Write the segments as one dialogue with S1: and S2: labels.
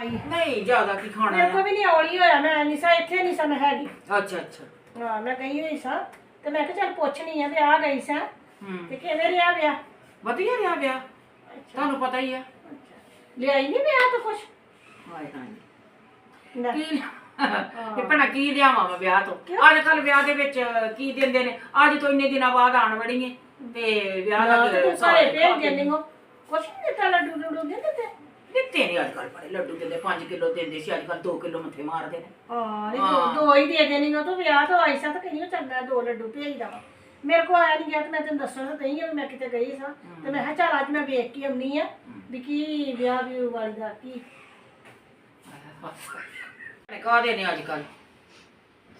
S1: ਆਈ।
S2: ਨਹੀਂ ਜ਼ਿਆਦਾ ਕੀ ਖਾਣਾ
S1: ਮੇਰੇ
S2: ਹੈ
S1: ਕੋ ਵੀ ਨਹੀਂ ਔਲੀ ਹੋਇਆ ਮੈਂ ਨਹੀਂ ਸਾ ਇੱਥੇ ਨਹੀਂ ਸਾ ਮੈਂ ਹੈਗੀ।
S2: ਅੱਛਾ ਅੱਛਾ।
S1: ਹਾਂ ਮੈਂ ਗਈ ਹੋਈ ਸਾਂ ਤੇ ਮੈਂ ਕਿਹਾ ਚੱਲ ਪੁੱਛਣੀ ਆ ਵੀ ਆ ਗਈ ਸਾਂ
S2: ਹੂੰ।
S1: ਤੇ ਕਿਵੇਂ ਰਿਹਾ ਵਿਆਹ?
S2: ਵਧੀਆ ਰਿਹਾ ਵਿਆਹ। ਤੁਹਾਨੂੰ ਪਤਾ ਹੀ ਆ।
S1: ਲਿਆਈ ਨਹੀਂ ਵਿਆਹ ਤੋਂ ਕੁਛ?
S2: ਹਾਏ ਹਾਏ।
S1: ਲੈ,
S2: ਕੀ ਇਹ ਭਣਾ ਕੀ ਲਿਆਵਾਂ ਮੈਂ ਵਿਆਹ ਤੋਂ? ਅੱਜ ਕੱਲ ਵਿਆਹ ਦੇ ਵਿੱਚ ਕੀ ਦਿੰਦੇ ਨੇ? ਅੱਜ ਤੋਂ ਇੰਨੇ ਦਿਨਾਂ ਬਾਅਦ ਆਣ ਵੜੀਏ ਤੇ ਵਿਆਹ
S1: ਨਾ
S2: ਦਾ
S1: ਤੇ ਤੂੰ ਸਾਰੇ ਭੇਜ ਦੇਣੀ ਹੋ ਕੁਛ ਨਹੀਂ ਦਿੱਤਾ ਲੱਡੂ ਲੱਡੂ ਦੇ ਦਿੱਤੇ
S2: ਦਿੱਤੇ ਨੇ ਅੱਜ ਕੱਲ ਬੜੇ ਲੱਡੂ ਦਿੰਦੇ 5 ਕਿਲੋ ਦਿੰਦੇ ਸੀ ਅੱਜ ਕੱਲ 2 ਕਿਲੋ ਮੱਥੇ ਮਾਰਦੇ ਨੇ।
S1: ਹਾਂ ਨਹੀਂ ਦੋ ਦੋ ਹੀ ਦੇ ਦੇਣੀ ਉਹ ਤੂੰ ਵਿਆਹ ਤੋਂ ਆਈ ਸਾਂ ਤਾਂ ਕਹਿੰਦੀ ਚੰਗਾ ਦੋ ਲੱਡੂ ਭੇਜ ਦਵਾ। ਮੇਰੇ ਕੋ ਆਇਆ ਨਹੀਂ ਗਿਆ ਤੇ ਮੈਂ ਤੈਨੂੰ ਦੱਸਣਾ ਤਾਂ ਨਹੀਂ ਵੀ ਮੈਂ ਕਿਤੇ ਗਈ ਸਾਂ। ਤੇ ਮੈਂ ਕਿਹਾ ਚੱਲ ਅੱਜ ਮੈਂ ਵੇਖ ਕੇ ਆਉਣੀ ਆ ਵੀ ਕੀ ਵਿਆਹ ਵੀ ਵਾਲੀ ਦਾ ਕੀ।
S2: ਨੇ ਕਾਹਦੇ ਨੇ ਅੱਜ ਕੱਲ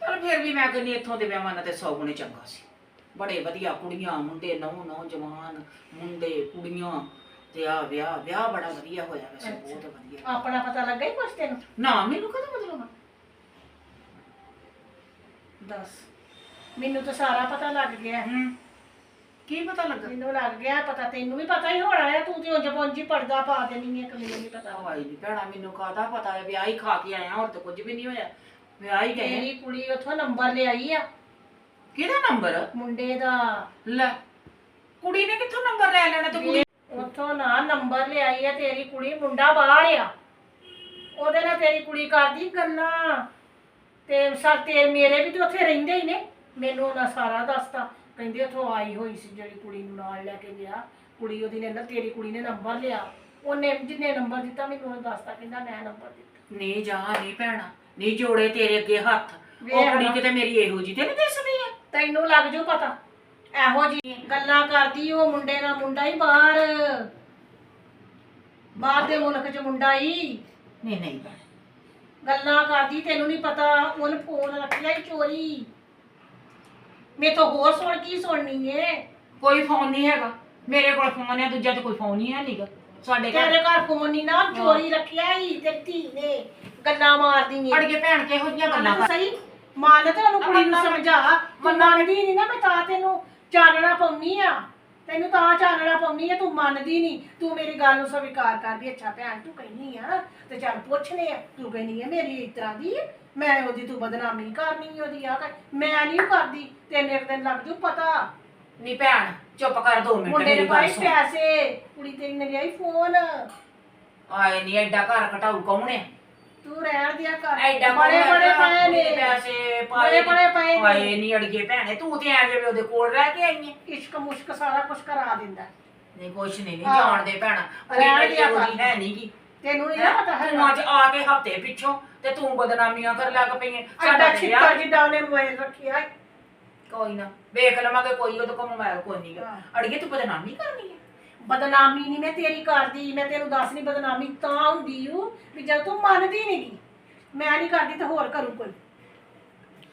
S2: ਚਲ ਫਿਰ ਵੀ ਮੈਂ ਕਹਿੰਦੀ ਇੱਥੋਂ ਦੇ ਵਿਆਹਾਂ ਨਾਲ ਤੇ ਸੌ ਗੁਣੇ ਚੰਗਾ ਸੀ। ਬੜੇ ਵਧੀਆ ਕੁੜੀਆਂ ਮੁੰਡੇ ਨੌ ਨੌ ਜਵਾਨ ਮੁੰਡੇ ਕੁੜੀਆਂ। ਤੇ ਆ ਵਿਆਹ ਵਿਆਹ ਬੜਾ ਵਧੀਆ ਹੋਇਆ ਵੈਸੇ ਬਹੁਤ ਵਧੀਆ।
S1: ਆਪਣਾ ਪਤਾ ਲੱਗਾ ਹੀ ਕੁਛ ਤੈਨੂੰ?
S2: ਨਾ ਮੈਨੂੰ ਕਦੋਂ ਮਤਲਬ
S1: ਦੱਸ। ਮੈਨੂੰ ਤਾਂ ਸਾਰਾ ਪਤਾ ਲੱਗ ਗਿਆ।
S2: ਹੂੰ। ਕੀ ਪਤਾ ਲੱਗਾ?
S1: ਮੈਨੂੰ ਲੱਗ ਗਿਆ ਪਤਾ ਤੈਨੂੰ ਵੀ ਪਤਾ ਹੀ ਹੋਣਾ ਹੈ ਤੂੰ ਤੇ ਉਂਝ ਪਉਂਜੀ ਪਰਦਾ ਪਾ ਦੇਣੀ ਹੈ ਕਿ ਮੈਨੂੰ ਨਹੀਂ ਪਤਾ।
S2: ਹਾਏ ਨੀ ਭੈਣਾ ਮੈਨੂੰ ਕਾਹਦਾ ਪਤਾ ਹੈ ਵਿਆਹ ਹੀ ਖਾ ਕੇ ਆਇਆ ਹੋਰ ਤਾਂ ਕੁਝ ਵੀ ਨਹੀਂ ਹੋਇਆ। ਵਿਆਹ ਹੀ ਗਏ।
S1: ਮੇਰੀ ਕੁੜੀ ਉਥੋਂ ਨੰਬਰ ਲਿਆਈ ਆ।
S2: ਕਿਹਦਾ ਨੰਬਰ?
S1: ਮੁੰਡੇ ਦਾ।
S2: ਲੈ ਕੁੜੀ ਨੇ ਕਿੱਥੋਂ ਨੰਬਰ ਲੈ ਲੈਣਾ ਤੇ ਕੁੜੀ
S1: ਉਥੋਂ ਨਾ ਨੰਬਰ ਲਿਆਈ ਆ ਤੇਰੀ ਕੁੜੀ ਮੁੰਡਾ ਬਾਹਰ ਆ। ਉਹਦੇ ਨਾਲ ਤੇਰੀ ਕੁੜੀ ਕਰਦੀ ਗੱਲਾਂ। ਤੇ ਸਰ ਤੇ ਮੇਰੇ ਵੀ ਤੇ ਉੱਥੇ ਰਹਿੰਦੇ ਹੀ ਨੇ। ਮੈਨੂੰ ਉਹਨਾਂ ਸਾਰਾ ਦੱਸਤਾ। ਕਹਿੰਦੇ ਉਥੋਂ ਆਈ ਹੋਈ ਸੀ ਜਿਹੜੀ ਕੁੜੀ ਨੂੰ ਨਾਲ ਲੈ ਕੇ ਗਿਆ। ਕੁੜੀ ਉਹਦੀ ਨੇ ਨਾ ਤੇਰੀ ਕੁੜੀ ਨੇ ਨੰਬਰ ਲਿਆ। ਉਹਨੇ ਜਿੰਨੇ ਨੰਬਰ ਦਿੱਤਾ ਮੈਨੂੰ ਉਹ ਦੱਸਤਾ ਕਹਿੰਦਾ ਮੈਂ ਨੰਬਰ ਦਿੱਤਾ।
S2: ਨਹੀਂ ਜਾ ਨਹੀਂ ਭੈਣਾ। ਨਹੀਂ ਜੋੜੇ ਤੇਰੇ ਅੱਗੇ ਹੱਥ। ਉਹ
S1: ਵੇਖ
S2: ਕੁੜੀ। ਕਿਤੇ ਮੇਰੀ ਇਹੋ ਜੀ ਤੇ ਨਹੀਂ ਦਿਸਦੀ ਹੈ
S1: ਤੈਨੂੰ ਲੱਗ ਜੂ ਪਤਾ। ਇਹੋ ਜੀ ਗੱਲਾਂ ਕਰਦੀ ਉਹ ਮੁੰਡੇ ਨਾਲ ਮੁੰਡਾ ਹੀ ਬਾਹਰ। ਬਾਹਰ ਦੇ ਮੁਲਕ 'ਚ ਮੁੰਡਾ ਹੀ।
S2: ਨਹੀਂ ਨਹੀਂ
S1: ਗੱਲਾਂ ਕਰਦੀ ਤੈਨੂੰ ਨਹੀਂ ਪਤਾ ਉਹਨ ਫੋਨ ਰੱਖਿਆ ਹੀ ਚੋਰੀ। ਮੈਂ ਤਾਂ ਹੋਰ ਸੁਣ ਕੀ ਸੁਣਨੀ ਏ?
S2: ਕੋਈ ਫੋਨ ਨਹੀਂ ਹੈਗਾ। ਮੇਰੇ ਕੋਲ ਫੋਨ ਹੈ ਦੂਜਾ ਤੇ ਕੋਈ ਫੋਨ ਹੀ ਹੈ ਨਹੀਂਗਾ। ਸਾਡੇ ਘਰ
S1: ਤੇਰੇ ਘਰ ਫੋਨ ਨਹੀਂ ਨਾ ਚੋਰੀ ਰੱਖਿਆ ਹੀ ਤੇਰੀ ਧੀ ਨੇ। ਗੱਲਾਂ ਮਾਰਦੀ ਏ।
S2: ਅੜੀਏ ਭੈਣ ਕਿਹੋ ਜਿਹੀਆਂ ਗੱਲਾਂ
S1: ਸਹੀ? ਮੰਨ ਤੇ ਉਹਨੂੰ ਕੁੜੀ ਨੂੰ ਸਮਝਾ। ਤੂੰ ਮੰਨਦੀ ਨਹੀਂ ਨਾ ਮੈਂ ਤਾਂ ਤੈਨੂੰ ਚਾਨਣਾ ਪਾਉਣੀ ਆ। ਤੈਨੂੰ ਤਾਂ ਚਾਨਣਾ ਪਾਉਣੀ ਆ ਤੂੰ ਮੰਨਦੀ ਨਹੀਂ ਤੂੰ ਮੇਰੀ ਗੱਲ ਨੂੰ ਸਵੀਕਾਰ ਕਰਦੀ ਅੱਛਾ ਭੈਣ ਤੂੰ ਕਹਿੰਦੀ ਆ ਤੇ ਚੱਲ ਪੁੱਛਨੇ ਆ ਤੂੰ ਕਹਿੰਦੀ ਆ ਮੇਰੀ ਇਸ ਤਰ੍ਹਾਂ ਦੀ ਮੈਂ ਉਹਦੀ ਤੂੰ ਬਦਨਾਮੀ ਕਰਨੀ ਉਹਦੀ ਆ ਕਰ। ਮੈਂ ਨਹੀਂ ਕਰਦੀ ਤੈਨੂੰ ਇੱਕ ਦਿਨ ਲੱਗ ਜੂ ਪਤਾ।
S2: ਨਹੀਂ ਭੈਣ ਚੁੱਪ ਕਰ ਦੋ ਮਿੰਟ
S1: ਮੁੰਡੇ ਨੇ
S2: ਮੇਰੀ ਗੱਲ
S1: ਪਾਈ
S2: ਸੁਣ।
S1: ਪੈਸੇ ਕੁੜੀ ਤੇਰੀ ਨੇ ਲਿਆਈ ਫੋਨ।
S2: ਆਏ ਨਹੀਂ ਐਡਾ ਘਰ ਘਟਾਊ ਕੌਣ ਹੈ
S1: ਤੂੰ ਰਹਿਣ ਦਿਆ ਕਰ।
S2: ਐਡਾ
S1: ਬੜੇ ਬੜੇ ਪਏ ਨੇ।
S2: ਪੈਸੇ
S1: ਬੜੇ ਬੜੇ ਪਏ ਨੇ।
S2: ਹਾਏ ਨਹੀਂ ਅੜੀਏ ਭੈਣੇ ਤੂੰ ਤੇ ਐ ਜਿਵੇਂ ਉਹਦੇ ਕੋਲ ਰਹਿ ਕੇ ਆਈ ਹੈ
S1: ਇਸ਼ਕ ਮੁਸ਼ਕ ਸਾਰਾ ਕੁਝ ਕਰਾ ਦਿੰਦਾ।
S2: ਨਹੀਂ ਕੁਛ ਨਹੀਂ ਨਹੀਂ
S1: ਹਾਂ।
S2: ਜਾਣਦੇ ਭੈਣਾ।
S1: ਰਹਿਣ
S2: ਮੇਰੀ
S1: ਕਰ।
S2: ਹੈ ਨਹੀਂ ਕੀ
S1: ਤੈਨੂੰ ਨਾ ਪਤਾ
S2: ਤੂੰ
S1: ਹੈਗਾ
S2: ਅੱਜ ਆ ਕੇ ਹਫ਼ਤੇ ਪਿੱਛੋਂ ਤੇ ਤੂੰ ਬਦਨਾਮੀਆਂ ਕਰ ਲੱਗ ਪਈ ਹੈ
S1: ਸਾਡਾ ਛਿੱਟਾ
S2: ਵਿਆਹ-
S1: ਜਿੱਦਾਂ ਉਹਨੇ ਮੋਬਾਈਲ ਰੱਖਿਆ ਹੈ।
S2: ਕੋਈ ਨਾ ਵੇਖ ਲਵਾਂਗੇ ਕੋਈ ਉਹਦੇ ਕੋਲ ਮੋਬਾਈਲ ਕੋਈ ਨਹੀਂਗਾ
S1: ਹਾਂ।
S2: ਅੜੀਏ ਤੂੰ ਬਦਨਾਮੀ ਕਰਨੀ ਹੈ
S1: ਬਦਨਾਮੀ ਨਹੀਂ ਮੈਂ ਤੇਰੀ ਕਰਦੀ ਮੈਂ ਤੈਨੂੰ ਦੱਸ ਨਹੀਂ ਬਦਨਾਮੀ ਤਾਂ ਹੁੰਦੀ ਊ ਵੀ ਜਦ ਤੂੰ ਮੰਨਦੀ ਨਹੀਂਗੀ ਮੈਂ ਨਹੀਂ ਕਰਦੀ ਤਾਂ ਹੋਰ ਕਰੂ ਕੋਈ।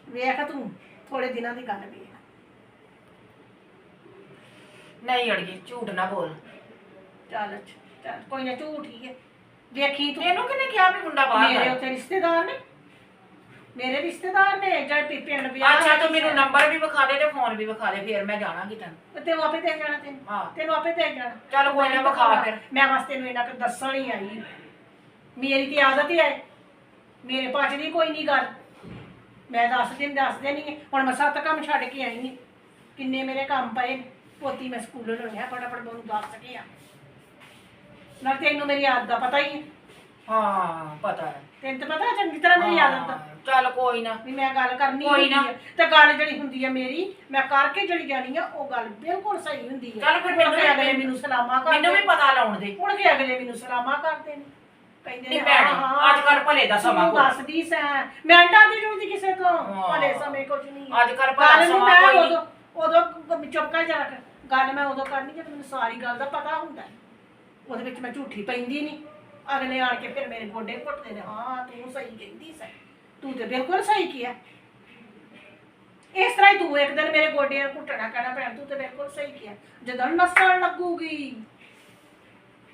S1: ਵੇਖ ਤੂੰ ਥੋੜੇ ਦਿਨਾਂ ਦੀ ਗੱਲ ਵੇਖ।
S2: ਨਹੀਂ ਅੜੀਏ ਝੂਠ ਨਾ ਬੋਲ।
S1: ਚੱਲ ਅੱਛਾ, ਚੱਲ ਕੋਈ ਨਾ ਝੂਠੀ ਹੈ ਵੇਖੀ ਤੂੰ।
S2: ਤੈਨੂੰ ਕਿਹਨੇ ਕਿਹਾ ਵੀ ਮੁੰਡਾ ਬਾਹਰ
S1: ਮੇਰੇ
S2: ਦਾ
S1: ਉੱਥੇ ਰਿਸ਼ਤੇਦਾਰ ਨੇ। ਮੇਰੇ ਰਿਸ਼ਤੇਦਾਰ ਨੇ ਜਦ ਪੀ ਪਿੰਡ ਵਿਆਹ
S2: ਅੱਛਾ ਤੂੰ ਮੈਨੂੰ ਨੰਬਰ ਵੀ ਵਿਖਾ ਦੇ ਤੇ ਫੋਨ ਵੀ ਵਿਖਾ ਦੇ ਫਿਰ ਮੈਂ ਜਾਣਾਗੀ ਤੈਨੂੰ
S1: ਤੇ ਉਹ ਆਪੇ ਜਾਣਾ ਤੈਨੂੰ।
S2: ਹਾਂ।
S1: ਤੈਨੂੰ ਆਪੇ ਦੇ ਜਾਣਾ।
S2: ਚੱਲ ਕੋਈ ਨਾ ਵਿਖਾ ਫਿਰ।
S1: ਮੈਂ ਬਸ ਤੈਨੂੰ ਇਹਨਾਂ ਕੁ ਦੱਸਣ ਹੀ ਆਈ। ਮੇਰੀ ਤੇ ਆਦਤ ਹੀ ਹੈ। ਮੇਰੇ ਪਾਸ ਦੀ ਕੋਈ ਨਹੀਂ ਗੱਲ। ਮੈਂ ਦੱਸ ਦਿਨ ਦੱਸ ਦੇਣੀ ਹੁਣ ਮੈਂ ਸੱਤ ਕੰਮ ਛੱਡ ਕੇ ਆਈ ਹਾਂ। ਕਿੰਨੇ ਮੇਰੇ ਕੰਮ ਪਏ ਨੇ। ਪੋਤੀ ਮੈਂ ਸਕੂਲੋਂ ਲਿਆ ਫਟਾਫਟ ਮੈਨੂੰ ਦੱਸ ਕੇ ਆ। ਨਾ ਤੈਨੂੰ ਮੇਰੀ ਆਦਤ ਦਾ ਪਤਾ ਹੀ ਹੈ।
S2: ਹਾਂ ਪਤਾ ਹੈ।
S1: ਤੈਨੂੰ ਤਾਂ ਪਤਾ ਚੰਗੀ ਤਰ੍ਹਾਂ ਮੇਰੀ ਆਦਤ ਦਾ।
S2: ਚੱਲ ਕੋਈ ਨਾ।
S1: ਵੀ ਮੈਂ ਗੱਲ ਕਰਨੀ
S2: ਕੋਈ
S1: ਹੁੰਦੀ
S2: ਨਾ।
S1: ਹੈ ਤੇ ਗੱਲ ਜਿਹੜੀ ਹੁੰਦੀ ਹੈ ਮੇਰੀ ਮੈਂ ਕਰਕੇ ਜਿਹੜੀ ਜਾਣੀ ਆ ਉਹ ਗੱਲ ਬਿਲਕੁਲ ਸਹੀ ਹੁੰਦੀ ਹੈ
S2: ਚੱਲ ਫਿਰ
S1: ਮੁੜ ਕੇ
S2: ਮੈਨੂੰ
S1: ਅਗਲੇ ਮੈਨੂੰ ਸਲਾਮਾ ਕਰਦੇ
S2: ਮੈਨੂੰ ਵੀ ਪਤਾ ਲਾਉਣ ਦੇ।
S1: ਮੁੜ ਕੇ ਅਗਲੇ ਮੈਨੂੰ ਸਲਾਮਾ ਕਰਦੇ ਨੇ। ਕਹਿੰਦੇ
S2: ਨਹੀਂ ਭੈਣੇ,
S1: ਹਾਂ, ਹਾਂ,
S2: ਅੱਜ ਕੱਲ੍ਹ ਭਲੇ ਦਾ ਸਮਾਂ
S1: ਤੂੰ
S2: ਕੋਈ।
S1: ਦੱਸਦੀ ਸੈਂ। ਮੈਂ ਡਰਦੀ ਜੁੜਦੀ ਕਿਸੇ ਤੋਂ।
S2: ਹਾਂ।
S1: ਭਲੇ ਸਮੇਂ ਕੁਝ ਨਹੀਂ
S2: ਅੱਜ ਕੱਲ੍ਹ ਭਲਾ
S1: ਗੱਲ ਨੂੰ
S2: ਸਮਾਂ
S1: ਮੈਂ
S2: ਕੋਈ।
S1: ਉਦੋਂ ਉਦੋਂ ਜਾ ਕੇ ਗੱਲ ਮੈਂ ਉਦੋਂ ਕਰਨੀ ਜਦੋਂ ਮੈਨੂੰ ਸਾਰੀ ਗੱਲ ਦਾ ਪਤਾ ਹੁੰਦਾ ਹੈ। ਉਹਦੇ ਵਿੱਚ ਮੈਂ ਝੂਠੀ ਪੈਂਦੀ ਨਹੀਂ ਅਗਲੇ ਆਣ ਕੇ ਫਿਰ ਮੇਰੇ ਗੋਡੇ ਘੁੱਟਦੇ ਨੇ ਹਾਂ ਤੂੰ ਸਹੀ ਕਹਿੰਦੀ ਸੈਂ। ਤੂੰ ਤੇ ਬਿਲਕੁਲ ਸਹੀ ਕੀਆ ਇਸ ਤਰ੍ਹਾਂ ਹੀ ਤੂੰ ਇੱਕ ਦਿਨ ਮੇਰੇ ਗੋਡਿਆਂ ਨੂੰ ਘੁੱਟਣਾ ਕਹਿਣਾ ਭੈਣ ਤੂੰ ਤੇ ਬਿਲਕੁਲ ਸਹੀ ਕੀਆ ਜਦੋਂ ਨਸਣ ਲੱਗੂਗੀ।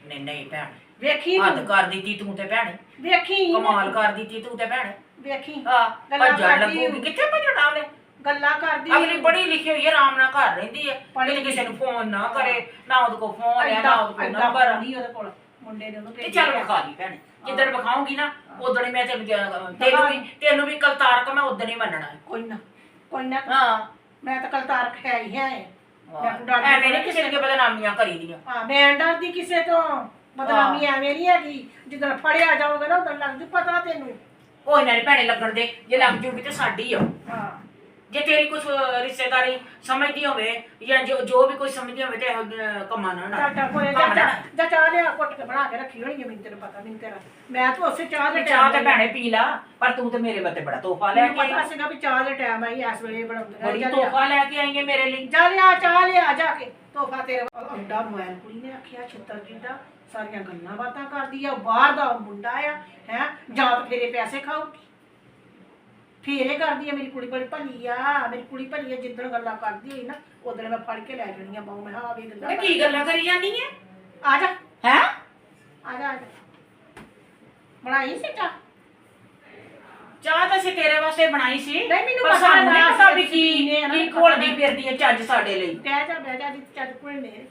S2: ਨਹੀਂ ਨਹੀਂ ਭੈਣ।
S1: ਵੇਖੀ
S2: ਹੱਦ
S1: ਤੂੰ।
S2: ਕਰ ਦਿੱਤੀ ਤੂੰ ਤੇ ਭੈਣੇ।
S1: ਵੇਖੀ।
S2: ਕਮਾਲ ਕਰ ਦਿੱਤੀ ਤੂੰ ਤੇ ਭੈਣੇ।
S1: ਵੇਖੀ।
S2: ਹਾਂ
S1: ਗੱਲਾਂ
S2: ਭੱਜਣ
S1: ਕਰਦੀ
S2: ਲੱਗੂਗੀ। ਕਿੱਥੇ ਭੱਜਣਾ ਉਹਨੇ?
S1: ਗੱਲਾਂ ਕਰਦੀ
S2: ਅਗਲੀ ਪੜ੍ਹੀ ਲਿਖੀ ਹੋਈ ਹੈ ਆਰਾਮ ਨਾਲ ਘਰ ਰਹਿੰਦੀ ਹੈ।
S1: ਪੜ੍ਹੀ
S2: ਕਿਤੇ ਕਿਸੇ ਨੂੰ ਫੋਨ ਨਾ ਕਰੇ ਨਾ ਉਹਦੇ ਕੋਲ ਫੋਨ ਹੈ ਨਾ ਉਹਦੇ ਕੋਲ ਨੰਬਰ
S1: ਨਹੀਂ ਉਹਦੇ ਕੋਲ। ਮੁੰਡੇ ਨੇ ਉਹਨੂੰ
S2: ਤੇ
S1: ਭੇਜਿਆ
S2: ਚੱਲ ਵਿਖਾ ਦੀ ਭੈਣੇ। ਜਿੱਦਣ ਵਿਖਾਉਂਗੀ ਨਾ ਉਦੋਂ ਹੀ ਮੈਂ ਤੈਨੂੰ ਜ- ਤੈਨੂੰ ਵੀ ਤੈਨੂੰ ਮੈਂ ਉਦੋਂ ਹੀ ਮੰਨਣਾ। ਹੈ।
S1: ਕੋਈ ਨਾ ਕੋਈ ਨਾ।
S2: ਹਾਂ।
S1: ਮੈਂ ਤਾਂ ਕੱਲ ਤਾਰ ਹੀ ਹੈ। ਮੈਂ ਤਾਂ ਡਰਦੀ
S2: ਐਵੇਂ ਨਹੀਂ ਕਿਸੇ ਦੀਆਂ ਬਦਨਾਮੀਆਂ ਕਰੀ ਦੀਆਂ।
S1: ਹਾਂ ਮੈਂ ਡਰਦੀ ਕਿਸੇ ਤੋਂ। ਬਦਨਾਮੀ ਐਵੇਂ ਨਹੀਂ ਹੈਗੀ। ਜਦੋਂ ਫੜਿਆ ਜਾਊਗਾ ਨਾ ਉਦੋਂ ਲੱਗ ਜੂ ਪਤਾ ਤੈਨੂੰ।
S2: ਕੋਈ ਨਾ ਨੀ ਭੈਣੇ ਲੱਗਣ ਦੇ। ਜੇ ਲੱਗ ਜੂਗੀ ਤੇ ਸਾਡੀ ਆ।
S1: ਹਾਂ
S2: ਜੇ ਤੇਰੀ ਕੁਝ ਰਿਸ਼ਤੇਦਾਰੀ ਸਮਝਦੀ ਹੋਵੇ ਜਾਂ ਜੋ ਜੋ ਵੀ ਕੋਈ ਸਮਝਦੀ ਹੋਵੇ ਤੇ ਕੰਮਾਂ ਨਾ
S1: ਕੋਲੇ ਜਾ ਚਾਹ ਲਿਆ ਕੁੱਟ ਕੇ ਬਣਾ ਕੇ ਰੱਖੀ ਹੋਣੀ ਹੈ ਮੈਨੂੰ ਤੈਨੂੰ ਪਤਾ ਨਹੀਂ ਤੇਰਾ। ਮੈਂ ਤਾਂ ਉਸੇ ਚਾਹ ਦੇ
S2: ਚਾਹ ਤੇ ਭੈਣੇ ਪੀ ਲਾ ਪਰ ਤੂੰ ਤੇ ਮੇਰੇ ਵਾਸਤੇ ਬੜਾ ਤੋਹਫਾ ਲੈ ਕੇ
S1: ਪਤਾ ਸੀਗਾ ਵੀ ਚਾਹ ਦੇ ਟਾਈਮ ਆਈ ਇਸ ਵੇਲੇ ਬਣਾਉਂਦੇ
S2: ਬੜੀ ਤੋਹਫਾ ਲੈ ਕੇ ਆਈ ਹੈ ਮੇਰੇ ਲਈ।
S1: ਜਾ ਲਿਆ ਚਾਹ ਲਿਆ ਜਾ ਕੇ। ਤੋਹਫਾ ਤੇਰੇ। ਅੰਡਾ ਮੋਬਾਈਲ ਕੁੜੀ ਨੇ ਆਖਿਆ ਛਿੱਤਰ ਜਿੱਡਾ ਸਾਰੀਆਂ ਗੱਲਾਂ ਬਾਤਾਂ ਕਰਦੀ ਆ ਬਾਹਰ ਦਾ ਮੁੰਡਾ ਆ ਹੈ ਜਾਂ ਫੇਰੇ ਪੈਸੇ ਖਾਊਗੀ। ਫੇਰੇ ਕਰਦੀ ਆ ਮੇਰੀ ਕੁੜੀ ਬੜੀ ਭਲੀ ਆ ਮੇਰੀ ਕੁੜੀ ਭਲੀ ਆ ਜਿੱਦਣ ਗੱਲਾਂ ਕਰਦੀ ਹੋਈ ਨਾ ਉਦੋਂ ਮੈਂ ਫੜ ਕੇ ਲੈ ਜਾਣੀ ਆ ਬਾਉ ਮੈਂ ਹਾਂ ਵੀ ਗੱਲਾਂ
S2: ਕੀ ਗੱਲਾਂ ਕਰੀ ਜਾਂਦੀ ਹੈ
S1: ਆ ਜਾ।
S2: ਹੈ?
S1: ਆ ਜਾ ਆ ਜਾ। ਬਣਾਈ ਸੀ ਚਾਹ?
S2: ਚਾਹ ਤਾਂ ਅਸੀਂ ਤੇਰੇ ਵਾਸਤੇ ਬਣਾਈ ਸੀ।
S1: ਨਹੀਂ, ਮੈਨੂੰ ਪਤਾ
S2: ਨਹੀਂ
S1: ਨਾ
S2: ਪਤਾ
S1: ਸੀ
S2: ਵੀ ਕੀ
S1: ਨਾ,
S2: ਕੀ ਘੋਲਦੀ ਫਿਰਦੀ ਹੈ ਚੱਜ ਸਾਡੇ ਲਈ।
S1: ਬਹਿ ਜਾ ਬਹਿ ਜਾ ਜੀ ਕੋਈ ਨਹੀਂ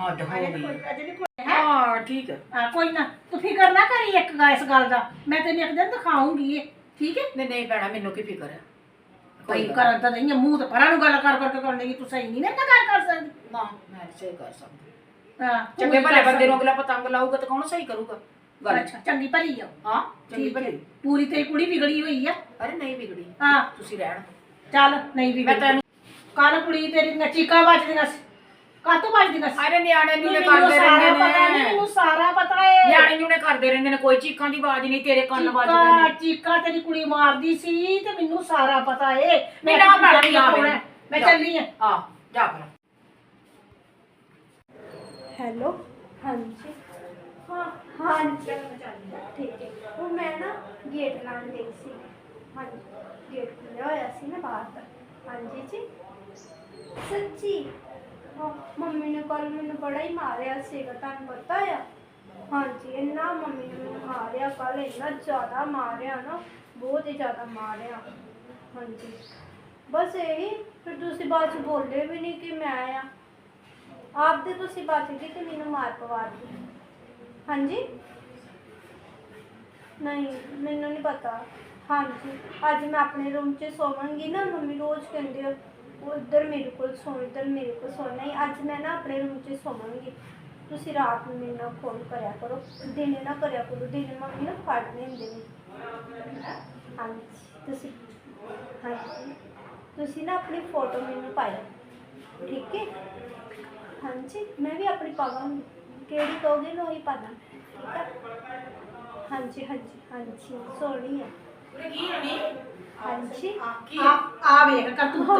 S2: ਹੱਦ ਹੋ? ਗਈ ਠੀਕ ਹੈ
S1: ਹਾਂ ਕੋਈ ਨਾ। ਤੂੰ ਫਿਕਰ ਨਾ ਕਰੀ ਇੱਕ ਗਾ ਇਸ ਗੱਲ ਦਾ। ਮੈਂ ਤੈਨੂੰ ਇੱਕ ਦਿਨ ਦਿਖਾਉਂਗੀ ਇਹ। ਠੀਕ ਹੈ?
S2: ਨਹੀਂ ਨਹੀਂ ਭੈਣਾ ਮੈਨੂੰ ਕੀ ਫਿਕਰ ਹੈ?
S1: ਕੋਈ ਕਰਨ ਤਾਂ ਨਹੀਂ ਹੈ, ਮੂੰਹ ਤੇ ਪਰਾਂ ਨੂੰ ਗੱਲ ਕਰ ਕਰਕੇ ਕਰਨੇ ਦੀ ਤੂੰ ਸਹੀ ਨਹੀਂ ਨਾਲ ਗੱਲ ਕਰ ਸਕਦੀ।
S2: ਨਾ ਮੈਂ ਨਹੀਂ ਸਹੀ ਕਰ ਸਕਦੀ।
S1: ਹਾਂ
S2: ਚੰਗੇ ਭਲੇ ਬੰਦੇ ਨੂੰ ਅਗਲਾ ਪਤੰਗ ਲਾਊਗਾ ਤਾਂ ਕੌਣ ਸਹੀ ਕਰੂਗਾ? ਗੱਲ।
S1: ਅੱਛਾ ਚੰਗੀ ਭਲੀ ਆ
S2: ਹਾਂ ਚੰਗੀ
S1: ਠੀਕ ਹੈ।
S2: ਭਲੀ।
S1: ਪੂਰੀ ਤੇਰੀ ਕੁੜੀ ਵਿਗੜੀ ਹੋਈ ਆ।
S2: ਅਰੇ ਨਹੀਂ ਵਿਗੜੀ।
S1: ਹਾਂ।
S2: ਤੁਸੀਂ ਰਹਿਣ
S1: ਚੱਲ ਨਹੀਂ
S2: ਮੈਂ
S1: ਵਿਗੜੀ
S2: ਤੈਨੂੰ
S1: ਕੱਲ ਕੁੜੀ ਤੇਰੀ ਦੀਆਂ ਚੀਕਾਂ ਵੱਜਦੀਆਂ ਸੀ। ਕਾਤੋਂ ਵੱਜਦੀਆਂ ਸੀ
S2: ਅਰੇ ਨਿਆਣੇ ਨੂੰ ਨੇ
S1: ਮੈਨੂੰ
S2: ਕਰਦੇ
S1: ਸਾਰਾ
S2: ਰਹਿੰਦੇ
S1: ਪਤਾ ਨਹੀਂ
S2: ਨੇ
S1: ਮੈਨੂੰ ਸਾਰਾ ਪਤਾ ਏ।
S2: ਨਿਆਣੇ ਨੂੰ ਨੇ ਕਰਦੇ ਰਹਿੰਦੇ ਨੇ ਕੋਈ ਚੀਕਾਂ ਦੀ ਆਵਾਜ਼ ਨਹੀਂ ਤੇਰੇ ਕੰਨ ਵੱਜਦੇ
S1: ਚੀਕਾਂ
S2: ਨੇ।
S1: ਚੀਕਾਂ ਤੇਰੀ ਕੁੜੀ ਮਾਰਦੀ ਸੀ ਤੇ ਮੈਨੂੰ ਸਾਰਾ ਪਤਾ ਏ।
S2: ਨਹੀਂ, ਨਾ
S1: ਕਿੱਥੇ
S2: ਭੈਣ, ਜਾ
S1: ਆਉਣਾ ਹੈ। ਮੈਂ। ਚੱਲੀ ਆ।
S2: ਆ ਜਾ ਫਿਰ।
S3: ਹੈਲੋ? ਹਾਂਜੀ। ਹਾਂ ਹਾਂਜੀ। ਠੀਕ ਹੈ ਉਹ ਮੈਂ ਨਾ ਗੇਟ ਲਾਉਣ ਗਈ ਸੀ। ਹਾਂਜੀ ਗੇਟ ਖੁੱਲਿਆ ਹੋਇਆ ਸੀ ਨਾ ਬਾਹਰ ਦਾ। ਹਾਂਜੀ ਜੀ। ਸੱਚੀ? ਮੰਮੀ ਨੇ ਕੱਲ ਮੈਨੂੰ ਬੜਾ ਹੀ ਮਾਰਿਆ ਸੀਗਾ, ਤੁਹਾਨੂੰ ਪਤਾ ਆ? ਹਾਂਜੀ, ਇੰਨਾ ਮੰਮੀ ਨੇ ਮੈਨੂੰ ਮਾਰਿਆ ਕੱਲ ਇੰਨਾ ਜ਼ਿਆਦਾ ਮਾਰਿਆ ਨਾ, ਬਹੁਤ ਹੀ ਜ਼ਿਆਦਾ ਮਾਰਿਆ। ਹਾਂਜੀ। ਬਸ ਇਹੀ, ਫਿਰ ਤੁਸੀਂ ਬਾਅਦ ਚ ਬੋਲਦੇ ਵੀ ਨਹੀਂ ਕਿ ਮੈਂ ਆ। ਆਪ ਦੇ ਤੁਸੀਂ ਬਚ ਗਏ ਤੇ ਮੈਨੂੰ ਮਾਰ ਪਵਾ ਦਿੱਤੀ ਹਾਂਜੀ? ਨਹੀਂ, ਮੈਨੂੰ ਨਹੀਂ ਪਤਾ। ਹਾਂਜੀ, ਅੱਜ ਮੈਂ ਆਪਣੇ ਰੂਮ 'ਚ ਸੋਵਾਂਗੀ ਨਾ, ਮੰਮੀ ਰੋਜ਼ ਕਹਿੰਦੇ ਆ ਉਧਰ ਮੇਰੇ ਕੋਲ ਸੋ ਇੱਧਰ ਮੇਰੇ ਕੋਲ ਸੋ ਨਹੀਂ ਅੱਜ ਮੈਂ ਨਾ ਆਪਣੇ ਰੂਮ 'ਚ ਸੋਵਾਂਗੀ ਤੁਸੀਂ ਰਾਤ ਨੂੰ ਮੇਰੇ ਨਾਲ ਫੋਨ ਕਰਿਆ ਕਰੋ ਦਿਨੇ ਨਾ ਕਰਿਆ ਕਰੋ ਦਿਨੇ ਮੰਮੀ ਨਾ ਫੜ ਲੈਂਦੇ ਨੇ ਹਾਂਜੀ ਤੁਸੀਂ ਹਾਂਜੀ ਤੁਸੀਂ ਨਾ ਆਪਣੀ ਫੋਟੋ ਮੈਨੂੰ ਪਾਇਓ ਠੀਕ ਹੈ ਹਾਂਜੀ ਮੈਂ ਵੀ ਆਪਣੀ ਪਾਵਾਂਗੀ ਕਿਹੜੀ ਕਹੋਗੇ ਮੈਂ ਉਹੀ ਪਾ ਦਾਂ ਠੀਕ ਹੈ ਹਾਂਜੀ ਹਾਂਜੀ ਹਾਂਜੀ ਸੋਹਣੀ ਹੈ
S2: ਕੀ ਨਹੀਂ
S3: ਹਾਂਜੀ।
S1: ਆ ਆ ਵੇਖ ਕਰਤੂਤਾਂ।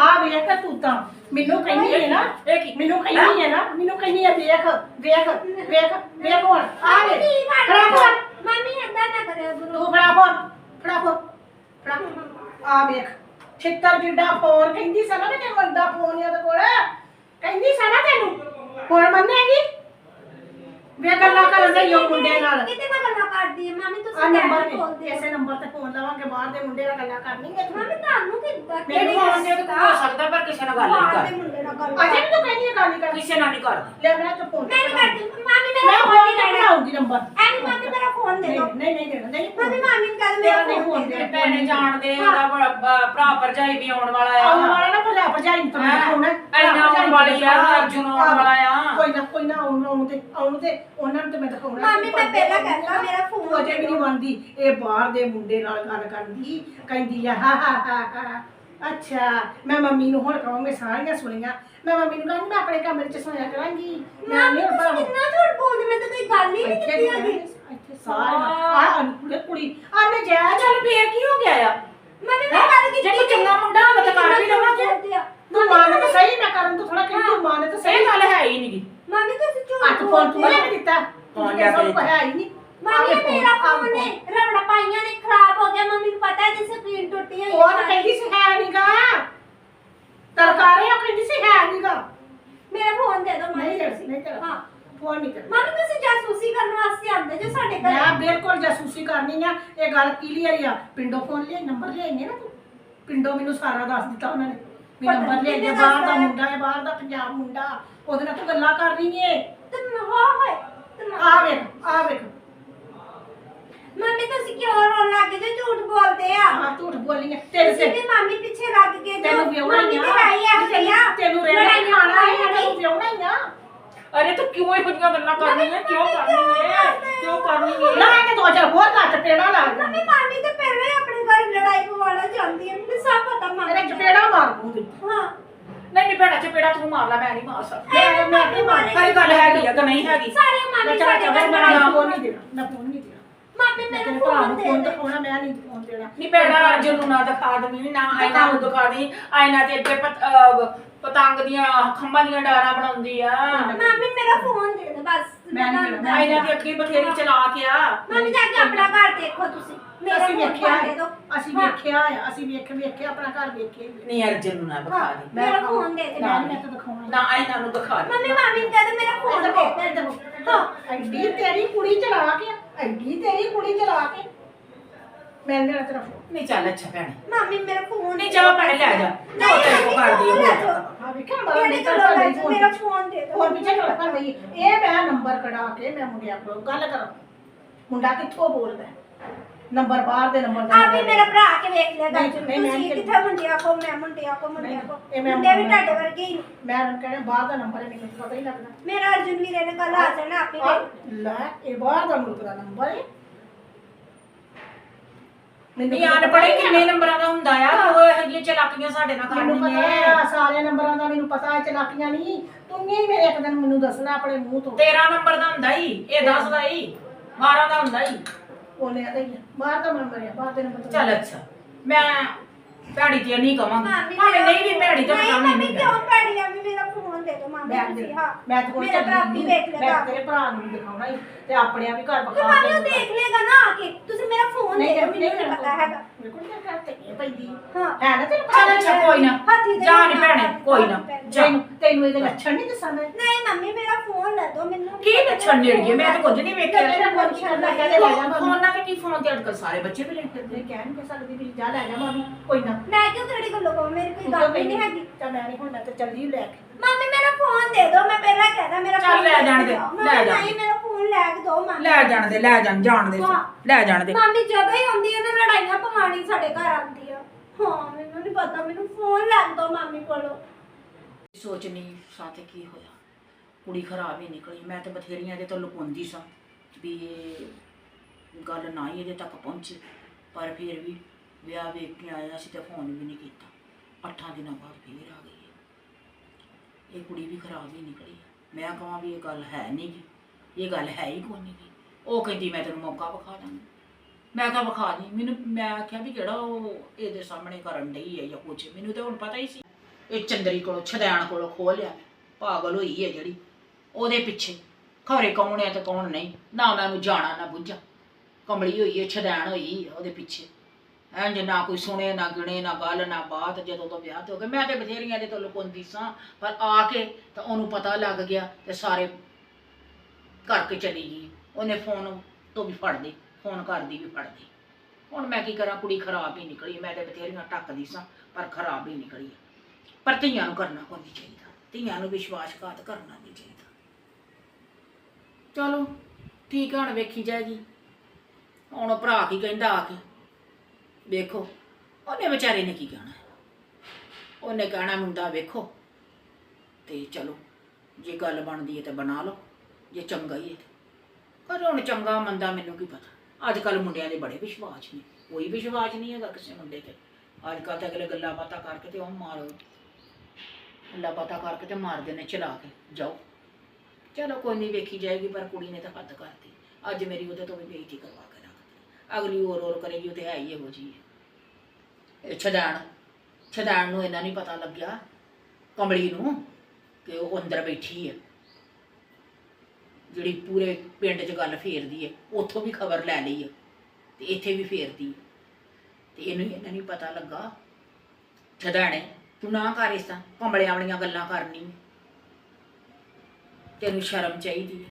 S1: ਆ ਵੇਖ ਕਰਤੂਤਾਂ। ਮੈਨੂੰ ਕਹਿੰਦੀ ਹੈ ਨਾ
S2: ਇਹ ਕੀ?
S1: ਮੈਨੂੰ ਕਹਿੰਦੀ ਹੈ ਨਾ ਮੈਨੂੰ ਕਹਿੰਦੀ ਹੈ ਵੇਖ ਵੇਖ ਵੇਖ ਵੇਖ ਹੁਣ। ਆ ਵੇਖ। ਫੜਾ ਫੋਨ
S3: ਮੰਮੀ ਏਦਾਂ ਨਾ ਕਰਿਆ ਗੁਰੂ
S1: ਤੂੰ ਫੜਾ ਫੋਨ ਫੜਾ ਫੋਨ ਫੜਾ। ਆ ਵੇਖ। ਛਿੱਤਰ ਜਿੱਡਾ ਫੋਨ ਕਹਿੰਦੀ ਸਨਾ ਤੈਨੂੰ ਫੋਨ ਆ ਤੇ ਕੋਲ। ਕਹਿੰਦੀ ਸਨਾ ਤੈਨੂੰ। ਹੁਣ ਮੰਨੇਗੀ? ਵੇ ਗੱਲਾਂ ਕਰਨ ਦੇ ਯੋ ਮੁੰਡੇ ਨਾਲ।
S3: ਕਿਤੇ ਮੈਂ ਗੱਲਾਂ ਕਰਦੀ ਹੈ? ਮੰਮੀ
S1: ਆ
S3: ਤੁਸੀਂ
S1: ਨੰਬਰ
S3: ਹੋ।
S1: ਇਸੇ ਨੰਬਰ ਤੇ ਫੋਨ ਲਾਵਾਂਗੇ ਬਾਹਰ ਦੇ ਮੁੰਡੇ ਨਾਲ ਗੱਲਾਂ ਤੂੰ
S3: ਮੰਮੀ ਤੁਹਾਨੂੰ ਕਿੱਦਾਂ
S2: ਮੇਰੇ ਫੋਨ ਦੇ ਤਾਂ ਹੋ ਸਕਦਾ ਪਰ ਕਿਸੇ ਨਾਲ ਗੱਲ
S3: ਬਾਹਰ ਦੇ
S2: ਨਹੀਂ
S3: ਮੁੰਡੇ ਨਾਲ ਗੱਲ
S1: ਅਜੇ ਵੀ ਤੂੰ ਕਹਿੰਦੀ ਹੈ ਗੱਲ ਨਹੀਂ
S2: ਕਰ
S1: ਕਰਨੀ
S2: ਕਿਸੇ ਨਾਲ ਨਹੀਂ ਕਰਦੀ।
S1: ਲੈ ਮੈਂ ਤਾਂ ਫੋਨ
S3: ਮੈਂ ਨਹੀਂ ਕਰਦੀ ਮੰਮੀ
S1: ਮੈਂ
S3: ਮੇਰਾ
S1: ਫੋਨ
S3: ਫੋਨ
S1: ਨਹੀਂ ਲਾਉਂਗੀ ਨੰਬਰ।
S3: ਐਵੇਂ ਮੰਮੀ ਮੇਰਾ ਫੋਨ ਦੇ
S1: ਨਹੀਂ ਨਹੀਂ ਨਹੀਂ ਦੇਣਾ ਨਹੀਂ
S3: ਮੰਮੀ ਮਾਮੀ ਨੂੰ ਕਹਿ
S1: ਤੇਰਾ
S3: ਮੇਰਾ
S1: ਨਹੀਂ
S3: ਫੋਨ
S1: ਫੋਨ
S3: ਦੇ
S1: ਦੇ
S2: ਭੈਣੇ ਜਾਣਦੇ ਉਹਦਾ ਭਰਾ ਭਰਜਾਈ ਵੀ ਆਉਣ ਵਾਲਾ
S1: ਆਉਣ
S2: ਆ
S1: ਵਾਲਾ ਨਾ ਭਜਾ ਭਜਾਈ ਨੂੰ ਤਾਂ
S2: ਹੈਂ?
S1: ਆਉਣਾ
S2: ਐਨਾ ਆਉਣ ਵਾਲੀ ਆ, ਅਰਜੁਨ ਆਉਣ ਵਾਲਾ ਆ।
S1: ਕੋਈ ਨਾ ਕੋਈ ਨਾ ਆਉਣ ਆਉਣ ਤੇ ਆਉਣ ਤੇ ਉਹਨਾਂ ਨੂੰ ਤੇ ਮੈਂ ਦਿਖਾਉਣਾ
S3: ਮਾਮੀ, ਮੈਂ ਪਹਿਲਾਂ ਕਹਿਤਾ, ਮੇਰਾ ਫੋਨ
S1: ਅਜੇ ਵੀ ਨਹੀਂ ਮੰਨਦੀ ਇਹ ਬਾਹਰ ਦੇ ਮੁੰਡੇ ਨਾਲ ਗੱਲ ਕਰਦੀ ਕਹਿੰਦੀ ਆ ਹਾ ਹਾ ਹਾ ਹਾ। ਅੱਛਾ ਮੈਂ ਮੰਮੀ ਨੂੰ ਹੁਣ ਕਹਾਂਗੇ ਸਾਰੀਆਂ ਸੁਣੀਆਂ। ਮੈਂ ਮੰਮੀ ਨੂੰ ਕਹਾਂਗੀ ਮੈਂ ਆਪਣੇ ਕਮਰੇ 'ਚ ਸੋਇਆ ਕਰਾਂਗੀ। ਮੈਂ ਨਹੀਂ ਭਰਾ
S3: ਕਿੰਨਾ ਝੂਠ ਬੋਲਦੇ ਮੈਂ ਤਾਂ ਕੋਈ ਗੱਲ ਹੀ ਨਹੀਂ
S1: ਇੱਥੇ
S3: ਕੀਤੀ ਹੈਗੀ।
S1: ਸਾਰੀਆਂ ਆ ਅਨਕੁੜੇ ਕੁੜੀ ਆ ਨਜਾਇਜ਼
S2: ਚੱਲ ਫੇਰ ਕੀ ਹੋ ਗਿਆ ਆ?
S3: ਮੰਮੀ ਮੈਂ ਗੱਲ ਕੀਤੀ
S2: ਜੇ ਕੋਈ ਚੰਗਾ ਮੁੰਡਾ ਹੋਵੇ ਤਾਂ ਕਰ ਵੀ ਲਵਾਂਗੇ।
S1: ਤੂੰ ਮੰਨ ਤਾਂ ਸਹੀ ਮੈਂ ਕਰਨ ਤੋਂ ਥੋੜਾ ਕਿ ਤੂੰ ਮੰਨ ਤਾਂ ਸਹੀ।
S2: ਗੱਲ ਹੈ ਹੀ ਨਹੀਂਗੀ
S3: ਮੰਮੀ ਤੁਸੀਂ ਝੂਠ
S1: ਅੱਠ ਫੋਨ ਤੂੰ ਕੇ ਦਿੱਤਾ।
S2: ਫੋਨ ਲਿਆ ਕੇ
S1: ਦਿੱਤਾ ਹੈ ਹੀ ਨਹੀਂ।
S3: ਮੰਮੀ ਮੇਰਾ ਫੋਨ ਨੇ ਰਬੜਾ ਪਾਈਆਂ ਨੇ ਖਰਾਬ ਹੋ ਗਿਆ ਮੰਮੀ ਨੂੰ ਪਤਾ ਹੈ ਜਿਸ ਸਕਰੀਨ ਟੁੱਟੀ ਹੋਈ
S1: ਉਹ ਕਹਿੰਦੀ ਸੀ ਹੈ ਨਹੀਂਗਾ ਤਰਕਾਰੇ ਉਹ ਕਹਿੰਦੀ ਸੀ ਹੈ ਨਹੀਂਗਾ
S3: ਮੇਰਾ ਫੋਨ ਦੇ ਦਿਓ
S1: ਨਹੀਂ
S3: ਤੁਸੀਂ
S1: ਨਹੀਂ ਦੇਣਾ।
S3: ਹਾਂ।
S1: ਫੋਨ ਨਹੀਂ ਕਰਨਾ
S3: ਮੰਮੀ ਤੁਸੀਂ ਜਾਸੂਸੀ ਕਰਨ ਵਾਸਤੇ ਆਉਂਦੇ ਜੋ ਸਾਡੇ ਘਰ।
S1: ਮੈਂ ਬਿਲਕੁਲ ਜਾਸੂਸੀ ਕਰਨੀ ਆ। ਇਹ ਗੱਲ ਕਲੀਅਰ ਆ? ਪਿੰਡੋਂ ਫੋਨ ਲਿਆ ਨੰਬਰ ਲਿਆਈਏ ਨਾ ਤੂੰ? ਪਿੰਡੋਂ ਮੈਨੂੰ ਸਾਰਾ ਦੱਸ ਦਿੱਤਾ ਉਹਨਾਂ ਨੇ। ਵੀ
S3: ਪਤਾ
S1: ਨੰਬਰ
S3: ਨੀ
S1: ਲਿਆਈਏ
S3: ਕਿਹਨੇ
S1: ਬਾਹਰ ਦਾ
S3: ਦੱਸਦਾ ਹੈ।
S1: ਮੁੰਡਾ ਹੈ ਬਾਹਰ ਦਾ ਪੰਜਾਬ ਮੁੰਡਾ। ਉਹਦੇ ਨਾਲ ਤੂੰ ਗੱਲਾਂ ਕਰਨੀ ਏ।
S3: ਤੇ ਹਾਂ ਹੋਏ ਤੇ
S1: ਆ ਵੇਖ ਆ ਵੇਖ।
S3: ਮੰਮੀ ਤੁਸੀਂ ਕਿਉਂ ਰੋਣ ਲੱਗ ਗਏ? ਜੋ ਝੂਠ ਬੋਲਦੇ ਆ।
S1: ਆ ਝੂਠ ਬੋਲੀ ਤੇਰੇ
S3: ਤੁਸੀਂ
S1: ਸੇ
S3: ਮਾਮੀ ਪਿੱਛੇ ਲੱਗ ਗਏ ਜੋ
S1: ਤੈਨੂੰ ਵਿਆਹਣਾ
S3: ਮੰਮੀ
S1: ਹੀ
S3: ਤੇ ਹੈ ਹੀ
S1: ਆ
S3: ਆ। ਭਈਆ
S1: ਤੈਨੂੰ ਰਹਿਣਾ ਹੀ ਖਾਣਾ ਹੈ ਤੈਨੂੰ ਵਿਆਹਣਾ ਆ
S2: ਅਰੇ ਤੂੰ ਕਿਉਂ ਇਹੋ ਜਿਹੀਆਂ ਗੱਲਾਂ ਕਰਨੀ ਹੈ? ਕਿਉਂ ਕਰਨੀ ਹੈ? ਕਿਉਂ ਕਰਨੀ ਹੈ?
S1: ਲਾ ਕੇ ਦੋ ਚਾਰ ਹੋਰ ਲੱਤ ਪੇੜਾ ਲਾ ਦੇ
S3: ਮੰਮੀ ਮਾਮੀ ਤੇ ਪਹਿਲਾਂ ਹੀ ਆਪਣੇ ਘਰ ਲੜਾਈ ਪਵਾਉਣਾ ਚਾਹੁੰਦੀ ਹੈ। ਮੈਨੂੰ ਸਭ ਪਤਾ
S1: ਤੇਰੇ
S3: ਮੰਮੀ
S1: ਚਪੇੜਾ ਮਾਰ ਦੂੰਗੀ
S3: ਹਾਂ।
S2: ਨਹੀਂ ਨਹੀਂ ਭੈਣਾ ਚਪੇੜਾ ਤੂੰ ਮਾਰ ਲੈ ਮੈਂ ਨਹੀਂ ਮਾਰ ਸਕਦੀ।
S1: ਮੈਂ ਮੈਂ ਕੀ ਮਾਰ
S2: ਸਾਰੀ ਗੱਲ ਹੈਗੀ ਆ ਕਿ ਨਹੀਂ ਹੈਗੀ?
S3: ਸਾਰੇ
S1: ਮੈਂ
S3: ਮਾਮੀ ਸਾਡੇ ਘਰ
S1: ਮੈਂ
S3: ਲੜਾਈ
S1: ਫੋਨ ਨਹੀਂ ਦੇਣਾ ਮੈਂ ਫੋਨ ਨਹੀਂ
S3: ਮਾਮੀ
S1: ਮੈਂ
S3: ਮੇਰੇ
S1: ਤੇਰੇ ਭਰਾ
S3: ਫੋਨ
S1: ਨੂੰ
S3: ਦੇ
S1: ਫੋਨ
S3: ਦੇ।
S1: ਦਿਖਾਉਣਾ ਮੈਂ ਨਹੀਂ ਫੋਨ ਦੇਣਾ।
S2: ਨਹੀਂ ਭੈਣਾ ਅਰਜੁਨ ਨੂੰ ਨਾ ਦਿਖਾ ਦਵੀਂ ਨਾ ਆਇਨਾ ਨੂੰ ਦਿਖਾ ਦੀ ਆਇਨਾ ਤੇ ਅੱਗੇ ਪਤ- ਅਹ ਪਤੰਗ ਦੀਆਂ ਖੰਭਾਂ ਦੀਆਂ ਡਾਰਾਂ ਬਣਾਉਂਦੀ ਆ।
S3: ਮਾਮੀ ਮੇਰਾ ਫੋਨ ਦੇ ਦੇ ਬਸ।
S1: ਮੈਂ ਨਹੀਂ ਦੇਣਾ।
S2: ਆਇਨਾ ਤੇ ਅੱਗੇ ਬਥੇਰੀ ਚਲਾ ਕੇ ਆ।
S3: ਮਾਮੀ ਜਾ ਕੇ ਆਪਣਾ ਘਰ ਦੇਖੋ ਤੁਸੀਂ। ਮੇਰਾ
S1: ਅਸੀਂ
S3: ਫੋਨ
S1: ਵੇਖਿਆ
S3: ਦੇ ਦਿਓ।
S1: ਅਸੀਂ
S3: ਹਾਂ।
S1: ਵੇਖਿਆ ਆ ਅਸੀਂ ਵੇਖ ਵੇਖਿਆ ਆਪਣਾ ਘਰ ਵੇਖੇ
S2: ਨਹੀਂ ਅਰਜੁਨ ਨੂੰ ਨਾ ਦਿਖਾ ਦੀ।
S3: ਮੇਰਾ ਫੋਨ ਦੇ ਦੇ।
S1: ਮੈਂ ਮੈਂ ਤਾਂ ਦਿਖਾਉਣਾ
S2: ਨਾ ਆਇਨਾ ਨੂੰ ਦਿਖਾ ਦੇ।
S3: ਮੰਮੀ ਮਾਮੀ ਨੂੰ ਕਹਿ ਦੇ ਮੇਰਾ ਫੋਨ ਦੇ ਦੇ।
S1: ਹਾਂ। ਐਡੀ ਤੇਰੀ ਕੁੜੀ ਚਲਾ ਕੇ ਐਡੀ ਤੇਰੀ ਕੁੜੀ ਚਲਾ ਕੇ। ਮੈਂ ਲੈਣਾ ਤੇਰਾ ਫੋਨ
S2: ਨਹੀਂ ਚੱਲ ਅੱਛਾ ਭੈਣੇ।
S3: ਮਾਮੀ ਮੇਰਾ ਫੋਨ
S2: ਨਹੀਂ ਜਾ ਭੈਣੇ ਲੈ ਜਾ। ਜੋ ਤੇਰੇ ਕੋ ਕਰਦੀ ਹੈ ਹੋ ਜਾ
S1: ਆ ਵੇਖਿਆ ਬੜਾ
S3: ਕਿਹੜੇ
S1: ਨਿਕਲ
S3: ਕੋਲੋਂ
S1: ਕਰ
S3: ਲੈ
S1: ਲਈ
S3: ਜਾ,
S1: ਫੋਨ
S3: ਮੇਰਾ ਫੋਨ ਦੇ ਦਿਓ।
S1: ਹੋਰ ਪਿੱਛੇ ਕਿਉਂ ਕਰ ਲਈ ਇਹ ਮੈਂ ਨੰਬਰ ਕਢਾ ਕੇ ਮੈਂ ਮੁੰਡਿਆਂ ਕੋਲ ਗੱਲ ਕਰਾਂ। ਮੁੰਡਾ ਕਿੱਥੋਂ ਬੋਲਦਾ? ਹੈ? ਨੰਬਰ ਬਾਹਰ ਦੇ ਨੰਬਰ ਦਾ
S3: ਆ ਵੀ ਮੇਰਾ ਭਰਾ ਕੇ ਵੇਖ ਲਿਆ
S1: ਨਹੀਂ, ਨਹੀਂ, ਮੈਂ
S3: ਤੁਸੀਂ
S1: ਨਹੀਂ
S3: ਕਿੱਥੇ ਮੁੰਡਿਆਂ ਕੋ ਮੈਂ ਮੁੰਡਿਆਂ ਕੋ ਮੁੰਡਿਆਂ ਕੋ।
S1: ਇਹ ਮੈਂ
S3: ਮੁੰਡੇ ਵੀ ਤੁਹਾਡੇ ਵਰਗੇ ਹੀ ਨੇ।
S1: ਮੈਂ ਉਹਨੂੰ ਕਹਿਣਾ ਬਾਹਰ ਦਾ ਨੰਬਰ ਹੈ ਮੈਨੂੰ ਪਤਾ ਹੀ ਲੱਗਦਾ।
S3: ਮੇਰਾ ਅਰਜੁਨ ਵੀਰੇ ਨੇ ਕੱਲ ਆ ਜਾਣਾ ਆਪੇ। ਵੇਖ
S1: ਲੈ ਇਹ ਬਾਹਰ ਦਾ ਮੁਲਕ ਦਾ ਨੰਬਰ ਹੈ।
S2: ਨਹੀਂ ਆਣ ਪੜੇ ਕਿੰਨੇ ਨੰਬਰਾਂ ਦਾ ਹੁੰਦਾ ਆ ਉਹ ਇਹੋ ਜਿਹੀਆਂ ਚਲਾਕੀਆਂ ਸਾਡੇ ਨਾਲ
S1: ਮੈਨੂੰ ਪਤਾ
S2: ਕਰਨੀਆਂ
S1: ਹੈ ਸਾਰੇ ਨੰਬਰਾਂ ਦਾ ਮੈਨੂੰ ਪਤਾ ਹੈ ਚਲਾਕੀਆਂ ਨਹੀਂ। ਤੂੰ ਹੀ ਮੇਰੇ ਇੱਕ ਦਿਨ ਮੈਨੂੰ ਦੱਸਣਾ ਆਪਣੇ ਮੂੰਹ ਤੋਂ।
S2: 13 ਨੰਬਰ ਦਾ ਹੁੰਦਾ ਹੀ ਇਹ 10 ਦਾ ਹੀ 12 ਦਾ ਹੁੰਦਾ ਹੀ।
S1: ਉਹਨੇ ਆਦਾ ਹੀ ਆ, ਬਾਹਰ ਦਾ ਨੰਬਰ ਹੈ ਬਾਹਰ ਤੋਂ
S2: ਚੱਲ ਅੱਛਾ। ਮੈਂ ਭੈੜੀ ਤੇ ਨਹੀਂ ਕਵਾਂਗੀ।
S3: ਮਾਮੀ
S2: ਭਾਵੇਂ ਨਹੀਂ ਵੀ ਭੈੜੀ ਤਾਂ
S3: ਨਹੀਂ ਕਿਉਂ ਭੈੜੀ ਆ? ਵੀ ਮੇਰਾ ਫੋਨ ਦੇ ਦਿਓ ਮਾਮੀ
S1: ਮੈਂ
S3: ਤੁਸੀਂ
S1: ਦੇ
S3: ਹਾਂ
S1: ਮੈਂ ਤਾਂ ਕੋਈ
S3: ਮੇਰਾ ਭਰਾ ਵੀ ਵੇਖ
S1: ਮੈਂ
S3: ਲੇਗਾ
S1: ਤੇਰੇ ਭਰਾ ਨੂੰ ਵੀ ਦਿਖਾਉਣਾ ਹੀ ਤੇ ਆਪਣੇ ਆ ਵੀ ਘਰ
S3: ਤੇ
S1: ਬਖਾ
S3: ਮਾਮੀ ਉਹ ਦੇਖ ਲੇਗਾ ਨਾ ਆ ਕੇ। ਤੁਸੀਂ ਮੇਰਾ ਫੋਨ ਦੇ ਦਿਓ ਮੈਨੂੰ ਨਹੀਂ ਪਤਾ ਹੈਗਾ।
S1: ਮੇਰੇ ਕੋਲ ਤਾਂ ਘਰ ਤੇ ਇਹ ਪੈਂਦੀ।
S3: ਹਾਂ।
S1: ਹੈ ਨਾ ਤੈਨੂੰ
S2: ਚੱਲ ਅੱਛਾ ਕੋਈ ਨਾ।
S3: ਹੱਥੀ ਦੇ
S2: ਜਾ
S3: ਨਾਲ
S2: ਨੀ ਭੈਣੇ ਕੋਈ ਨਾ। ਜਾ
S1: ਤੈਨੂੰ ਤੈਨੂੰ ਇਹਦੇ ਲੱਛਣ ਨਹੀਂ ਦੱਸਣਾ
S3: ਨਹੀਂ ਮੰਮੀ ਮੇਰਾ ਫੋਨ ਲੈ ਦਿਓ ਮੈਨੂੰ
S2: ਕੀ ਲੱਛਣ ਨੇੜੀਏ ਮੈਂ ਤਾਂ ਕੁਝ ਨਹੀਂ ਵੇਖਿਆ।
S1: ਤੇਰਾ ਫੋਨ ਕੀ ਕਰਨਾ ਕਹਿੰਦੇ ਲੈ ਜਾ ਮੰਮੀ।
S2: ਫੋਨਾਂ ਤੇ ਕੀ ਫੋਨ ਤੇ ਅੜਕਲ ਸਾਰੇ ਬੱਚੇ ਵੀ ਲੈ ਫਿਰਦੇ
S1: ਮੈਂ ਕਹਿ ਨਹੀਂ ਸਕਦੀ ਵੀ ਜਾ ਲੈ ਜਾ ਮੰਮੀ ਕੋਈ ਨਾ।
S3: ਮੈਂ ਕਿਉਂ ਤੁਹਾਡੀ ਗੱਲੋਂ ਕਹਾਂ ਮੇਰੀ ਕੋਈ ਗੱਲ ਹੀ ਨਹੀਂ ਹੈਗੀ।
S1: ਤਾਂ ਮੈਂ ਨਹੀਂ ਹੁਣ ਮੈਂ ਤਾਂ ਚੱਲੀ ਲੈ ਕੇ।
S3: ਮੰਮੀ ਮੇਰਾ ਫੋਨ ਦੇ ਦਿਓ ਮੈਂ ਪਹਿਲਾਂ ਕਹਿਦਾ ਮੇਰਾ
S2: ਚੱਲ
S3: ਫੋਨ
S2: ਲੈ ਜਾਣ ਦੇ,
S3: ਮੰਮੀ,
S2: ਲੈ ਜਾਣ
S3: ਨਹੀਂ ਮੇਰਾ ਫੋਨ ਲੈ ਕੇ ਦਿਓ ਮੰਮੀ
S2: ਲੈ ਜਾਣ ਦੇ ਲੈ ਜਾਣ ਜਾਣ ਦੇ। ਲੈ ਜਾਣ ਦੇ।
S3: ਮੰਮੀ ਜਦੋਂ ਹੀ ਆਉਂਦੀ ਹੈ ਨਾ ਲੜਾਈਆਂ ਪਵਾਣੀ ਸਾਡੇ ਘਰ ਆਉਂਦੀ ਆ। ਹਾਂ ਮੈਨੂੰ ਨਹੀਂ ਪਤਾ ਮੈਨੂੰ ਫੋਨ ਲੈ ਦਿਓ ਮੰਮੀ ਕੋਲੋਂ।
S2: ਸੋਚਣੀ ਸਾਂ ਤੇ ਕੀ ਹੋਇਆ? ਕੁੜੀ ਖਰਾਬ ਹੀ ਨਿਕਲੀ ਮੈਂ ਤੇ ਬਥੇਰੀਆਂ ਇਹਦੇ ਤੋਂ ਲੁਕਾਉਂਦੀ ਸਾਂ ਵੀ ਇਹ ਗੱਲ ਨਾ ਹੀ ਇਹਦੇ ਤੱਕ ਪਹੁੰਚੇ। ਪਰ ਫਿਰ ਵੀ ਵਿਆਹ ਵੇਖ ਕੇ ਆਇਆ ਸੀ ਤੇ ਫੋਨ ਵੀ ਨਹੀਂ ਕੀਤਾ। ਅੱਠਾਂ ਦਿਨਾਂ ਬਾਅਦ ਫੇਰ ਆ ਗਈ। ਇਹ ਕੁੜੀ ਵੀ ਖਰਾਬ ਹੀ ਨਿਕਲੀ ਮੈਂ ਕਹਾਂ ਵੀ ਇਹ ਗੱਲ ਹੈ ਨਹੀਂ ਗੀ। ਇਹ ਗੱਲ ਹੈ ਹੀ ਕੋਈ ਨਹੀਂ ਗੀ। ਉਹ ਕਹਿੰਦੀ, ਮੈਂ ਤੈਨੂੰ ਮੌਕਾ ਵਿਖਾ ਦਾਂਗੀ। ਮੈਂ ਕਿਹਾ, ਵਿਖਾ ਦੀ। ਮੈਨੂੰ, ਮੈਂ ਆਖਿਆ ਵੀ ਜਿਹੜਾ ਉਹ ਇਹਦੇ ਸਾਹਮਣੇ ਕਰਨ ਡਈ ਹੈ ਜਾਂ ਕੁਛ। ਮੈਨੂੰ ਤਾਂ ਹੁਣ ਪਤਾ ਹੀ ਸੀ। ਇਹ ਚੰਦਰੀ ਕੋਲੋਂ, ਛਦੈਣ ਕੋਲੋਂ ਖੋਹ ਲਿਆ। ਪਾਗਲ ਹੋਈ ਹੈ ਜਿਹੜੀ। ਉਹਦੇ ਪਿੱਛੇ। ਖਰੇ ਕੌਣ ਹੈ ਤੇ ਕੌਣ ਨਹੀਂ। ਨਾ ਮੈਂ ਉਹਨੂੰ ਜਾਣਾ, ਨਾ ਬੁੱਝਾਂ। ਕਮਲੀ ਹੋਈ ਹੈ ਛਦੈਣ ਹੋਈ ਹੈ ਉਹਦੇ ਪਿੱਛੇ। ਇੰਜ ਨਾ ਕੋਈ ਸੁਣੇ, ਨਾ ਗਿਣੇ, ਨਾ ਗੱਲ, ਨਾ ਬਾਤ, ਜਦੋਂ ਤੋਂ ਵਿਆਹ ਤੇ ਹੋ ਗਿਆ ਮੈਂ ਤੇ ਬਥੇਰੀਆਂ ਦੇ ਤੋਂ ਲੁਕਾਉਂਦੀ ਸਾਂ, ਪਰ ਆ ਕੇ ਤਾਂ ਉਹਨੂੰ ਪਤਾ ਲੱਗ ਗਿਆ ਤੇ ਸਾਰੇ ਕਰਕੇ ਚਲੀ ਗਈ। ਉਹਨੇ ਫੋਨ ਤੋਂ ਵੀ ਫੜ ਲਈ ਫੋਨ ਕਰਦੀ ਵੀ ਫੜ ਲਈ ਹੁਣ ਮੈਂ ਕੀ ਕਰਾਂ, ਕੁੜੀ ਖਰਾਬ ਹੀ ਨਿਕਲੀ ਮੈਂ ਤੇ ਬਥੇਰੀਆਂ ਟੱਕਦੀ ਸਾਂ, ਪਰ ਖਰਾਬ ਹੀ ਨਿਕਲੀ ਪਰ ਧੀਆਂ ਨੂੰ ਕਰਨਾ ਕੋਈ ਨਹੀਂ ਚਾਹੀਦਾ। ਧੀਆਂ ਨੂੰ ਵਿਸ਼ਵਾਸਘਾਤ ਕਰਨਾ ਨਹੀਂ ਚਾਹੀਦਾ। ਚਲੋ, ਠੀਕ ਆ, ਹੁਣ ਵੇਖੀ ਜਾਏਗੀ। ਹੁਣ ਉਹ ਭਰਾ ਕੀ ਕਹਿੰਦਾ ਆ ਕੇ। ਵੇਖੋ, ਉਹਨੇ ਵਿਚਾਰੇ ਨੇ ਕੀ ਕਹਿਣਾ ਉਹਨੇ ਕਹਿਣਾ ਮੁੰਡਾ ਵੇਖੋ, ਤੇ ਚਲੋ, ਜੇ ਗੱਲ ਬਣਦੀ ਹੈ ਤਾਂ ਬਣਾ ਲਓ, ਜੇ ਚੰਗਾ ਹੀ ਹੈ ਪਰ ਹੁਣ ਚੰਗਾ ਮੰਦਾ ਮੈਨੂੰ ਕੀ ਪਤਾ? ਅੱਜ ਕੱਲ ਮੁੰਡਿਆਂ ਦੇ ਬੜੇ ਵਿਸ਼ਵਾਸ ਨੇ। ਕੋਈ ਵਿਸ਼ਵਾਸ ਨਹੀਂ ਹੈਗਾ ਕਿਸੇ ਮੁੰਡੇ ਤੇ। ਅੱਜ ਕੱਲ ਤਾਂ ਅਗਲੇ ਗੱਲਾਂ ਬਾਤਾਂ ਕਰਕੇ ਤੇ ਉਹ ਮਾਰੋ। ਗੱਲਾਂ ਬਾਤਾਂ ਕਰਕੇ ਤੇ ਮਾਰਦੇ ਨੇ, ਚਲਾ ਕੇ। ਜਾਓ। ਚਲੋ, ਕੋਈ ਨਹੀਂ, ਵੇਖੀ ਜਾਏਗੀ, ਪਰ ਕੁੜੀ ਨੇ ਤਾਂ ਹੱਦ ਕਰਤੀ। ਅੱਜ ਮੇਰੀ ਉਹਦੇ ਤੋਂ ਵੀ ਬੇਇੱਜ਼ਤੀ ਕਰਵਾ ਕੇ ਰੱਖਦੀ ਅਗਲੀ ਹੋਰ ਹੋਰ ਕਰੇਗੀ ਉਹ ਤੇ ਹੈ ਹੀ ਇਹੋ ਜੀ ਹੈ। ਇਹ ਛਦਾਣ ਛਦਾਣ ਨੂੰ ਇਹਨਾਂ ਨਹੀਂ ਪਤਾ ਲੱਗਿਆ ਕਮਲੀ ਨੂੰ ਕਿ ਉਹ ਅੰਦਰ ਬੈਠੀ ਹੈ। ਜਿਹੜੀ ਪੂਰੇ ਪਿੰਡ 'ਚ ਗੱਲ ਫੇਰਦੀ ਹੈ, ਉੱਥੋਂ ਵੀ ਖਬਰ ਲੈ ਲਈ ਹੈ ਤੇ ਇੱਥੇ ਵੀ ਫੇਰਦੀ ਹੈ। ਤੇ ਇਹਨੂੰ ਇਹਨਾਂ ਨਹੀਂ ਪਤਾ ਲੱਗਾ, ਛਦਾਣੇ, ਤੂੰ ਨਾ ਕਰ ਇਸ ਤਾਂ ਕਮਲਿਆਂ ਵਾਲੀਆਂ ਗੱਲਾਂ ਕਰਨੀ ਤੈਨੂੰ ਸ਼ਰਮ ਚਾਹੀਦੀ ਹੈ।